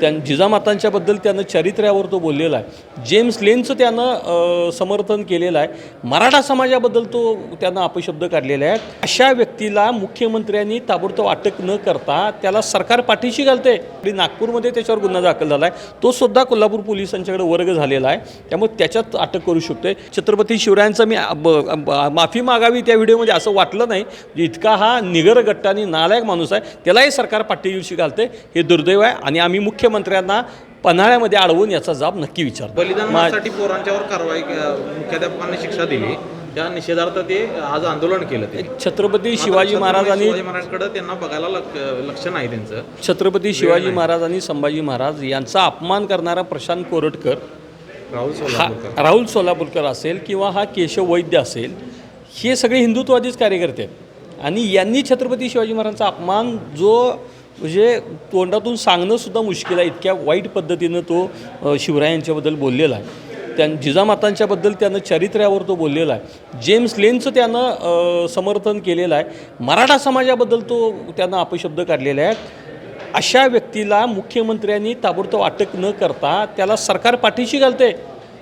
त्या जिजामातांच्याबद्दल त्यानं चरित्र्यावर तो बोललेला आहे. जेम्स लेनचं त्यानं समर्थन केलेलं आहे. मराठा समाजाबद्दल तो त्यानं अपशब्द काढलेले आहेत. अशा व्यक्तीला मुख्यमंत्र्यांनी ताबडतोब अटक न करता त्याला सरकार पाठीशी घालते आणि नागपूरमध्ये त्याच्यावर गुन्हा दाखल झाला आहे तो सुद्धा कोल्हापूर पोलिसांच्याकडे वर्ग झालेला आहे. त्यामुळे त्याच्यात अटक करू शकतोय. छत्रपती शिवरायांचा मी माफी मागावी त्या व्हिडिओमध्ये असं वाटलं नाही. इतका हा निगरगट्टा आणि नालायक माणूस आहे त्यालाही सरकार पाठीशी घालते हे दुर्दैव आहे आणि आम्ही मुख्य मुख्यमंत्र्यांना पन्हाळ्यामध्ये अडवून याचा जाब नक्की विचारतो. मा- बलिदानासाठी पोरांच्यावर कारवाई मुख्याध्यापकांनी शिक्षा दिली. त्या निषेधार्थ ते आज आंदोलन केलं ते. छत्रपती शिवाजी महाराजांनी महाराजांकडे त्यांना बघायला लक- लक्ष नाही त्यांचं. छत्रपती शिवाजी महाराज आणि संभाजी महाराज यांचा अपमान करणारा प्रशांत कोरटकर राहुल सोलापूरकर. राहुल सोलापूरकर असेल किंवा हा केशव वैद्य असेल हे सगळे हिंदुत्वादीच कार्यकर्ते आहेत. आणि यांनी छत्रपती शिवाजी महाराजांचा अपमान जो म्हणजे तोंडातून सांगणंसुद्धा मुश्किल आहे. इतक्या वाईट पद्धतीनं तो शिवरायांच्याबद्दल बोललेला आहे. त्या जिजामातांच्याबद्दल त्यानं चरित्र्यावर तो बोललेला आहे. जेम्स लेनचं त्यानं समर्थन केलेलं आहे. मराठा समाजाबद्दल तो त्यानं अपशब्द काढलेले आहेत. अशा व्यक्तीला मुख्यमंत्र्यांनी ताबडतोब अटक न करता त्याला सरकार पाठीशी घालते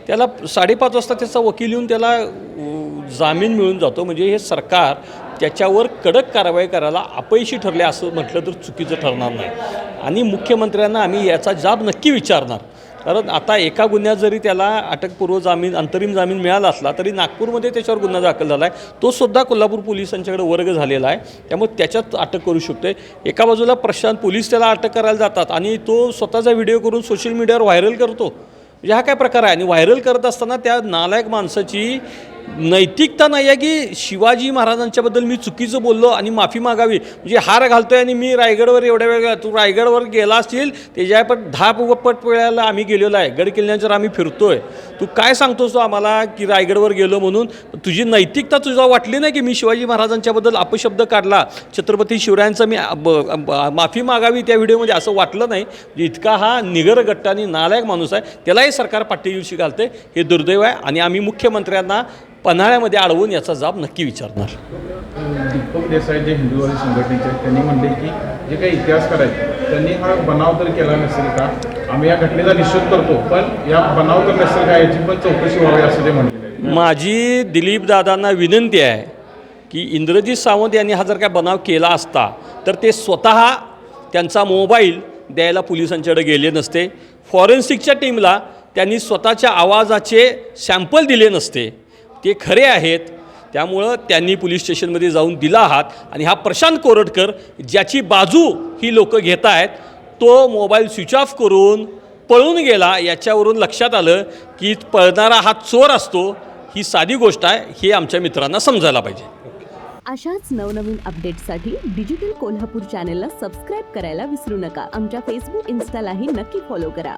त्याला साडेपाच वाजता त्याचा वकील येऊन त्याला जामीन मिळून जातो. म्हणजे हे सरकार त्याच्यावर कडक कारवाई करायला अपयशी ठरले असं म्हटलं तर चुकीचं ठरणार नाही. आणि मुख्यमंत्र्यांना आम्ही याचा जाब नक्की विचारणार. कारण आता एका गुन्ह्यात जरी त्याला अटकपूर्व जामीन अंतरिम जामीन मिळाला असला तरी नागपूरमध्ये त्याच्यावर गुन्हा दाखल झाला आहे तो सुद्धा कोल्हापूर पोलिसांच्याकडे वर्ग झालेला आहे. त्यामुळे त्याच्यात अटक करू शकते एका बाजूला प्रशांत पोलीस त्याला अटक करायला जातात आणि तो स्वतःचा व्हिडिओ करून सोशल मीडियावर व्हायरल करतो. म्हणजे हा काय प्रकार आहे? आणि व्हायरल करत असताना त्या नालायक माणसाची नैतिकता नाही आहे की शिवाजी महाराजांच्याबद्दल मी चुकीचं बोललो आणि माफी मागावी. म्हणजे हार घालतोय आणि मी रायगडवर एवढ्या वेळ तू रायगडवर गेला असतील त्याच्या पण दहा पट वेळेला आम्ही गेलेलो आहे. गड किल्ल्यांच्यावर आम्ही फिरतोय. तू काय सांगतोस तू आम्हाला की रायगडवर गेलो म्हणून? तुझी नैतिकता तुझा वाटली नाही की मी शिवाजी महाराजांच्याबद्दल अपशब्द काढला? छत्रपती शिवरायांचा मी माफी मागावी त्या व्हिडिओमध्ये असं वाटलं नाही. इतका हा निगरगट्टा आणि नालायक माणूस आहे. त्यालाही सरकार पाठीशी घालते. हे दुर्दैव आहे आणि आम्ही मुख्यमंत्र्यांना पन्हाळ्यामध्ये अडवून याचा जाब नक्की विचारणार. दीपक देसाई जे हिंदूवादी संघटनेचे त्यांनी म्हणले की जे काही इतिहासकार आहेत त्यांनी हा बनाव तर केला नसेल का? आम्ही या घटनेचा निषेध करतो पण या बनाव तर नसेल काय याची पण चौकशी व्हावी असं ते म्हणले. माझी दिलीप दादांना विनंती आहे की इंद्रजित सावंत यांनी हा जर काय बनाव केला असता तर ते स्वतः त्यांचा मोबाईल द्यायला पोलिसांच्याकडे गेले नसते. फॉरेन्सिकच्या टीमला त्यांनी स्वतःच्या आवाजाचे सॅम्पल दिले नसते. ते खरे आहेत. त्यामुळं त्यांनी पोलीस स्टेशनमध्ये जाऊन दिला आहात आणि हा प्रशांत कोरटकर ज्याची बाजू ही लोक घेत आहेत तो मोबाईल स्विच ऑफ करून पळून गेला. याच्यावरून लक्षात आलं की पळणारा हा चोर असतो ही साधी गोष्ट आहे हे आमच्या मित्रांना समजायला पाहिजे. अशाच नवनवीन अपडेट्ससाठी डिजिटल कोल्हापूर चॅनेलला सबस्क्राईब करायला विसरू नका. आमच्या फेसबुक इन्स्टालाही नक्की फॉलो करा.